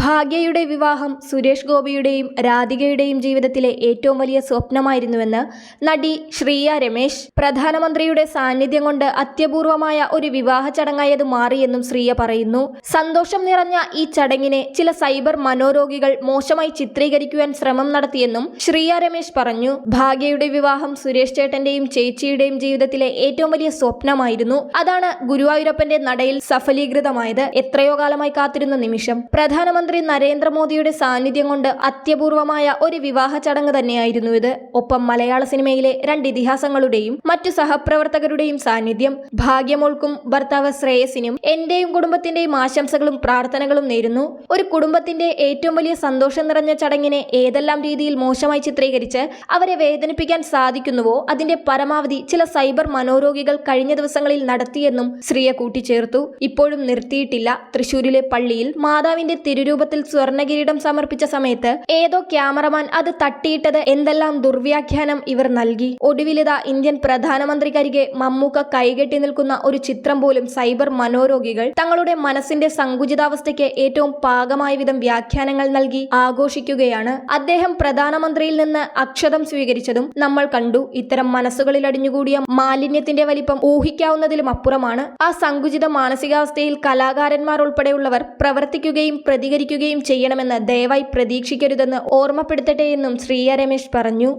ഭാഗ്യയുടെ വിവാഹം സുരേഷ് ഗോപിയുടെയും രാധികയുടെയും ജീവിതത്തിലെ ഏറ്റവും വലിയ സ്വപ്നമായിരുന്നുവെന്ന് നടി ശ്രീയ രമേശ് പ്രധാനമന്ത്രിയുടെ സാന്നിധ്യം കൊണ്ട് അത്യപൂർവമായ ഒരു വിവാഹ ചടങ്ങായത് മാറിയെന്നും ശ്രീയ പറയുന്നു. സന്തോഷം നിറഞ്ഞ ഈ ചടങ്ങിനെ ചില സൈബർ മനോരോഗികൾ മോശമായി ചിത്രീകരിക്കുവാൻ ശ്രമം നടത്തിയെന്നും ശ്രീയ രമേശ് പറഞ്ഞു. ഭാഗ്യയുടെ വിവാഹം സുരേഷ് ചേട്ടന്റെയും ചേച്ചിയുടെയും ജീവിതത്തിലെ ഏറ്റവും വലിയ സ്വപ്നമായിരുന്നു. അതാണ് ഗുരുവായൂരപ്പന്റെ നടയിൽ സഫലീകൃതമായത്. എത്രയോ കാലമായി കാത്തിരുന്ന നിമിഷം. പ്രധാനമന്ത്രി നരേന്ദ്രമോദിയുടെ സാന്നിധ്യം കൊണ്ട് അത്യപൂർവമായ ഒരു വിവാഹ ചടങ്ങ് തന്നെയായിരുന്നു ഇത്. ഒപ്പം മലയാള സിനിമയിലെ രണ്ട് ഇതിഹാസങ്ങളുടെയും മറ്റു സഹപ്രവർത്തകരുടെയും സാന്നിധ്യം ഭാഗ്യമോൾക്കും ഭർത്താവ് ശ്രേയസിനും എന്റെയും കുടുംബത്തിന്റെയും ആശംസകളും പ്രാർത്ഥനകളും നേരുന്നു. ഒരു കുടുംബത്തിന്റെ ഏറ്റവും വലിയ സന്തോഷം നിറഞ്ഞ ചടങ്ങിനെ ഏതെല്ലാം രീതിയിൽ മോശമായി ചിത്രീകരിച്ച് അവരെ വേദനിപ്പിക്കാൻ സാധിക്കുന്നുവോ അതിന്റെ പരമാവധി ചില സൈബർ മനോരോഗികൾ കഴിഞ്ഞ ദിവസങ്ങളിൽ നടത്തിയെന്നും ശ്രീയ കൂട്ടിച്ചേർത്തു. ഇപ്പോഴും നിർത്തിയിട്ടില്ല. തൃശൂരിലെ പള്ളിയിൽ മാതാവിന്റെ തിരുരൂപത്തിൽ സ്വർണകിരീടം സമർപ്പിച്ച സമയത്ത് ഏതോ ക്യാമറമാൻ അത് തട്ടിയിട്ടത് എന്തെല്ലാം ദുർവ്യാഖ്യാനം ഇവർ നൽകി. ഒടുവിലിത ഇന്ത്യൻ പ്രധാനമന്ത്രി കരികെ മമ്മൂക്ക കൈകെട്ടി നിൽക്കുന്ന ഒരു ചിത്രം പോലും സൈബർ മനോരോഗികൾ തങ്ങളുടെ മനസ്സിന്റെ സങ്കുചിതാവസ്ഥയ്ക്ക് ഏറ്റവും പാകമായ വിധം വ്യാഖ്യാനങ്ങൾ നൽകി ആഘോഷിക്കുകയാണ്. അദ്ദേഹം പ്രധാനമന്ത്രിയിൽ നിന്ന് അക്ഷതം സ്വീകരിച്ചതും നമ്മൾ കണ്ടു. ഇത്തരം മനസ്സുകളിൽ അടിഞ്ഞുകൂടിയ മാലിന്യത്തിന്റെ വലിപ്പം ഊഹിക്കാവുന്നതിലും അപ്പുറമാണ്. ആ സങ്കുചിത മാനസികാവസ്ഥയിൽ കലാകാരന്മാർ ഉൾപ്പെടെയുള്ളവർ പ്രവർത്തിക്കുകയും പ്രതികരിക്കുകയും ചെയ്യണമെന്ന് ദയവായി പ്രതീക്ഷിക്കരുതെന്ന് ഓർമ്മപ്പെടുത്തട്ടെയെന്നും ശ്രീയ രമേശ് പറഞ്ഞു